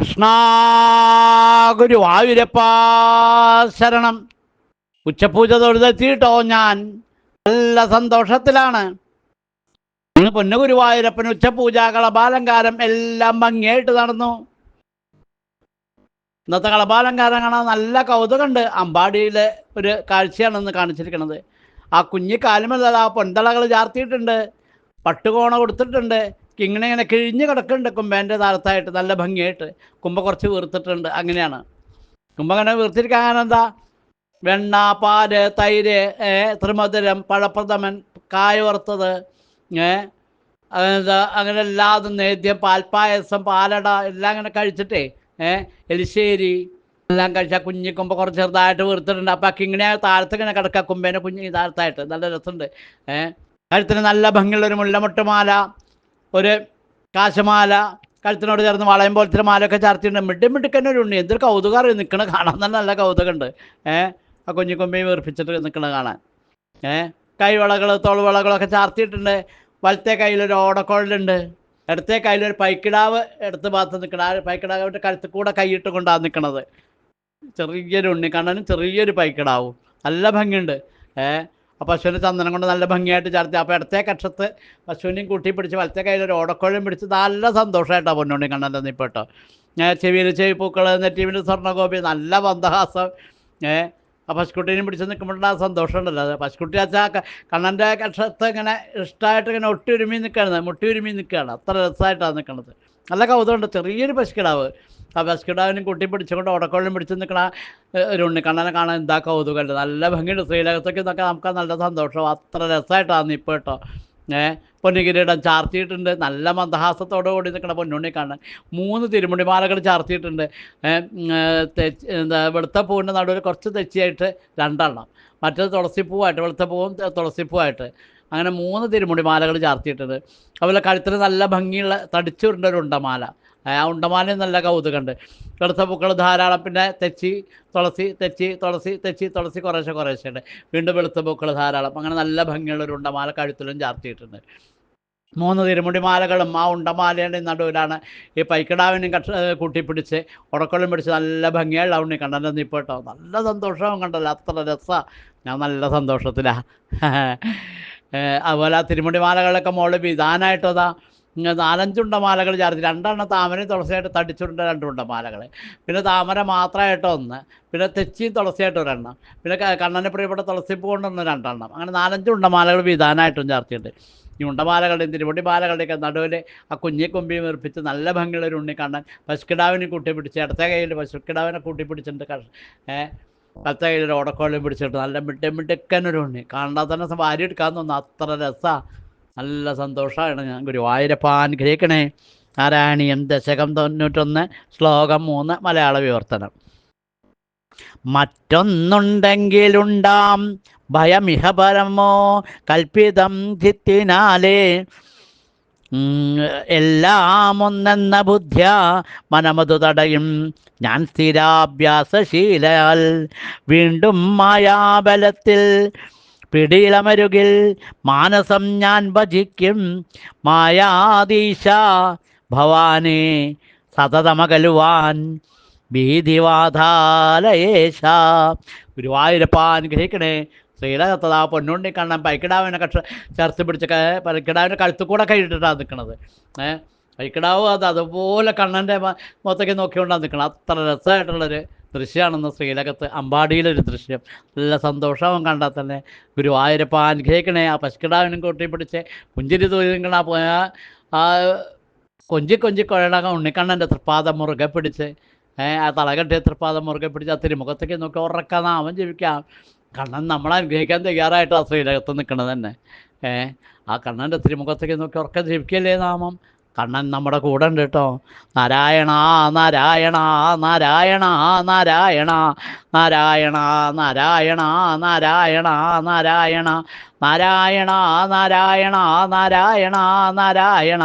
കൃഷ്ണ ഗുരുവായൂരപ്പ ശരണം. ഉച്ചപൂജ തൊഴുതെത്തിയിട്ടോ ഞാൻ. നല്ല സന്തോഷത്തിലാണ്. ഇന്ന് പൊന്നു ഗുരുവായൂരപ്പൻ ഉച്ചപൂജ കളഭാലങ്കാരം എല്ലാം ഭംഗിയായിട്ട് നടന്നു. ഇന്നത്തെ കളഭാലങ്കാരം കാണാൻ നല്ല കൗതുകമുണ്ട്. അമ്പാടിയിലെ ഒരു കാഴ്ചയാണ് ഇന്ന് കാണിച്ചിരിക്കുന്നത്. ആ കുഞ്ഞി കാലുമല്ല ആ പൊന്തളകൾ ചാർത്തിയിട്ടുണ്ട്. പട്ടുകോണ കൊടുത്തിട്ടുണ്ട്. ഇങ്ങനെ ഇങ്ങനെ കിഴിഞ്ഞ് കിടക്കുന്നുണ്ട് കുമ്പേന്റെ താഴത്തായിട്ട് നല്ല ഭംഗിയായിട്ട്. കുമ്പ കുറച്ച് വീർത്തിട്ടുണ്ട് അങ്ങനെയാണ്. കുമ്പ അങ്ങനെ വീർത്തിരിക്കാൻ എന്താ? വെണ്ണ പാൽ തൈര് ത്രിമധുരം പഴപ്രഥമൻ കായ വറുത്തത് അങ്ങനെ എല്ലാതും നേദ്യം പാൽപ്പായസം പാലട എല്ലാം അങ്ങനെ കഴിച്ചിട്ടേ ഏഹ് എലിശ്ശേരി എല്ലാം കഴിച്ചാൽ കുഞ്ഞി കുമ്പ കുറച്ച് ചെറുതായിട്ട് വീർത്തിട്ടുണ്ട്. അപ്പം അക്കി ഇങ്ങനെ താഴത്ത് ഇങ്ങനെ കിടക്കുക കുമ്പേനെ കുഞ്ഞി താഴത്തായിട്ട് നല്ല രസമുണ്ട് ഏഹ് കഴുത്തിന് നല്ല ഭംഗിയുള്ളൊരു മുല്ലമുട്ടുമാല ഒരു കാശമാല കഴുത്തിനോട് ചേർന്ന് വളയം പോലത്തെ മാലയൊക്കെ ചാർത്തിയിട്ടുണ്ട്. മിട്ടി മിട്ടിക്കന്നെ ഒരു ഉണ്ണി. എന്തൊരു കൗതുകം നിൽക്കണ കാണാൻ തന്നെ നല്ല കൗതുകമുണ്ട്. ഏഹ് ആ കുഞ്ഞു കൊമ്പയും വീർപ്പിച്ചിട്ട് നിൽക്കണ കാണാൻ. ഏഹ് കൈവളകൾ തോൾവളകളൊക്കെ ചാർത്തിയിട്ടുണ്ട്. വലത്തെ കയ്യിലൊരു ഓടക്കുഴലുണ്ട് ഇടത്തെ കയ്യിലൊരു പൈക്കിടാവ് എടുത്ത് ഭാഗത്ത് നിൽക്കണം ആ പൈക്കിടാവിന്റെ കഴുത്തിൽ കൂടെ കൈയിട്ട് കൊണ്ടാണ് നിൽക്കണത് ചെറിയൊരു ഉണ്ണി കണ്ണനും ചെറിയൊരു പൈക്കിടാവും. നല്ല ഭംഗിയുണ്ട്. ഏ? ആ പശുവിനെ ചന്ദനം കൊണ്ട് നല്ല ഭംഗിയായിട്ട് ചാർത്തി. അപ്പോൾ ഇടത്തെ കക്ഷത്ത് പശുവിനെയും കൂട്ടി പിടിച്ച് വലത്തെ കയ്യിൽ ഒരു ഓടക്കോഴയും പിടിച്ച് നല്ല സന്തോഷമായിട്ടാണ് പൊന്നുണ്ണി കണ്ണന്റെ ഇപ്പോൾ കേട്ടോ ഞാൻ ചെവിയിൽ ചെവി പൂക്കൾ നെറ്റീവിൽ സ്വർണഗോപി നല്ല മന്ദഹാസം. ഏ ആ പശുക്കുട്ടീനെ പിടിച്ച് നിൽക്കുമ്പോഴുണ്ട് ആ സന്തോഷം ഉണ്ടല്ലോ. അത് പശുക്കുട്ടി വെച്ചാൽ കണ്ണന്റെ കക്ഷത്ത് ഇങ്ങനെ ഇഷ്ടമായിട്ട് ഇങ്ങനെ ഒട്ടി ഒരുമി നിൽക്കുകയാണ് മുട്ടി ഒരുമി നിൽക്കുകയാണ് അത്ര രസമായിട്ടാണ് നിൽക്കുന്നത് നല്ല കൗതുകമുണ്ട് ചെറിയൊരു പശുക്കിടാവ്. ആ പശുക്കിടാവിനും കുട്ടി പിടിച്ചുകൊണ്ട് ഓടക്കോളിനും പിടിച്ച് നിൽക്കണ ഒരു ഉണ്ണിക്കണ്ണനെ കാണാൻ എന്താ കൗതുകമുണ്ട്. നല്ല ഭംഗിയുണ്ട് ശ്രീലകത്തൊക്കെ ഇതൊക്കെ നമുക്ക് നല്ല സന്തോഷം. അത്ര രസമായിട്ടാണ് ഇപ്പോൾ കേട്ടോ. ഏഹ് പൊന്നുകിരീടം ചാർത്തിയിട്ടുണ്ട്. നല്ല മന്ദഹാസത്തോടു കൂടി നിൽക്കണ പൊന്നുണ്ണി കാണാൻ മൂന്ന് തിരുമുടിമാലകൾ ചാർത്തിയിട്ടുണ്ട്. എന്താ വെളുത്ത പൂവിന്റെ നടുവിൽ കുറച്ച് തെച്ചിയായിട്ട് രണ്ടെണ്ണം. മറ്റേത് തുളസിപ്പൂവായിട്ട് വെളുത്ത പൂവും ത- തുളസിപ്പൂവായിട്ട്. അങ്ങനെ മൂന്ന് തിരുമുടിമാലകൾ ചാർത്തിയിട്ടുണ്ട്. അതുപോലെ കഴുത്തിന് നല്ല ഭംഗിയുള്ള തടിച്ചുരുണ്ട ഒരു ഉണ്ടമാല. ആ ഉണ്ടമാനെ നല്ല കൗതുകമുണ്ട് വെളുത്ത പൂക്കൾ ധാരാളം പിന്നെ തെച്ചി തുളസി തെച്ചി തുളസി തെച്ചി തുളസി കുറേശ്ശെ കുറേശ്ശെ ഉണ്ട്. വീണ്ടും വെളുത്ത പൂക്കൾ ധാരാളം. അങ്ങനെ നല്ല ഭംഗിയുള്ള ഒരു ഉണ്ടമാല കഴുത്തിലും ചാർത്തിയിട്ടുണ്ട്. മൂന്ന് തിരുമുടിമാലകളും ആ ഉണ്ടമാലയുടെ നടുവിലാണ് ഈ പൈക്കിടാവിനും കക്ഷ കൂട്ടിപ്പിടിച്ച് ഉടക്കൊള്ളും പിടിച്ച് നല്ല ഭംഗിയുള്ള ഉണ്ണി കണ്ടല്ലോ നീ പോട്ടോ നല്ല സന്തോഷവും കണ്ടല്ലോ. അത്ര രസമാണ് ഞാൻ നല്ല സന്തോഷത്തിലാണ് അതുപോലെ ആ തിരുമുടിമാലകളൊക്കെ മോൾ വിധാനമായിട്ടതാ ഇങ്ങനെ നാലഞ്ചുണ്ട മാലകൾ ചാർത്തി. രണ്ടെണ്ണം താമരയും തുളസിയായിട്ട് തടിച്ചുണ്ട രണ്ടുണ്ട മാലകൾ പിന്നെ താമര മാത്രമായിട്ട് ഒന്ന്. പിന്നെ തെച്ചിയും തുളസിയായിട്ട് ഒരെണ്ണം. പിന്നെ കണ്ണനെ പ്രിയപ്പെട്ട തുളസിപ്പ് കൊണ്ടൊന്ന് രണ്ടെണ്ണം. അങ്ങനെ നാലഞ്ച് ഉണ്ടമാലകൾ വിധാനമായിട്ടും ചാർത്തിയുണ്ട്. ഈ ഉണ്ടമാലകളുടെയും തിരുവടി മാലകളുടെയൊക്കെ നടുവിൽ ആ കുഞ്ഞി കൊമ്പി വീർപ്പിച്ച് നല്ല ഭംഗിയുള്ള ഒരു ഉണ്ണി കാണാൻ പശുക്കിടാവിനെ കൂട്ടി പിടിച്ച് ഇടത്തെ കയ്യിൽ പശുക്കിടാവിനെ കൂട്ടി പിടിച്ചിട്ടുണ്ട് കഷ കയ്യിൽ ഓടക്കോളം പിടിച്ചിട്ട് നല്ല മിട്ട മിടുക്കനൊരു ഉണ്ണി. കാണാൻ തന്നെ വാരി എടുക്കാൻ തോന്നുന്നു. അത്ര രസമാണ് നല്ല സന്തോഷമാണ് ഞാൻ ഗുരുവായൂരപ്പ അനുഗ്രഹിക്കണേ നാരായണീയം ദശകം തൊണ്ണൂറ്റൊന്ന് ശ്ലോകം മൂന്ന് മലയാള വിവർത്തനം. മറ്റൊന്നുണ്ടെങ്കിലുണ്ടാം ഭയമിഹ പരമോ കൽപ്പിതം ധിത്തിനാലേ. എല്ലാം ഒന്നെന്ന ബുദ്ധ്യ മനമതു തടയും. ഞാൻ സ്ഥിരാഭ്യാസശീലയാൽ വീണ്ടും മായാബലത്തിൽ പിടിയിലമരുകിൽ മാനസം ഞാൻ ഭജിക്കും. മായാദീശ ഭവാനെ സതതമകലുവാൻ ഭീതിവാധാലയേശ. ഗുരുവായൂരപ്പ അനുഗ്രഹിക്കണേ ശ്രീലകത്തതാ പൊന്നുണ്ണി കണ്ണൻ പൈക്കിടാവിനെ കക്ഷ ചേർത്ത് പിടിച്ച പൈക്കിടാവിന്റെ കഴുത്തു കൂടെ കൈയിട്ടിട്ടാണ് നിൽക്കുന്നത് ഏഹ് പൈക്കിടാവ് അത് അതുപോലെ കണ്ണന്റെ മൊത്തക്ക് നോക്കിക്കൊണ്ടാണ് നിൽക്കണം അത്ര രസമായിട്ടുള്ളൊരു ദൃശ്യമാണെന്ന് ശ്രീലകത്ത് അമ്പാടിയിലൊരു ദൃശ്യം. നല്ല സന്തോഷവും കണ്ടാൽ തന്നെ. ഗുരുവായൂരപ്പ അനുഗ്രഹിക്കണേ. ആ പശുക്കിടാവിനും കൂട്ടി പിടിച്ച് പുഞ്ചിരി തോന്നിക്കണ പോയ ആ കൊഞ്ചി കൊഞ്ചി കുഴണ ഉണ്ണിക്കണ്ണന്റെ തൃപ്പാദം മുറുകെ പിടിച്ച് ആ തളകെട്ടിയ തൃപ്പാദം മുറുകെ പിടിച്ച് ആ തിരുമുഖത്തേക്ക് നോക്കി ഉറക്കാൻ നാമം ജീവിക്കാം. കണ്ണൻ നമ്മളെ അനുഗ്രഹിക്കാൻ തയ്യാറായിട്ടാണ് ശ്രീലകത്ത് നിൽക്കുന്നത് തന്നെ. ഏഹ് ആ കണ്ണന്റെ തിരുമുഖത്തേക്ക് നോക്കി ഉറക്കം ജീവിക്കല്ലേ നാമം? കണ്ണൻ നമ്മുടെ കൂടെ ഉണ്ട് കേട്ടോ. നാരായണ നാരായണ നാരായണ നാരായണ നാരായണ നാരായണ നാരായണ നാരായണ നാരായണ നാരായണ നാരായണ നാരായണ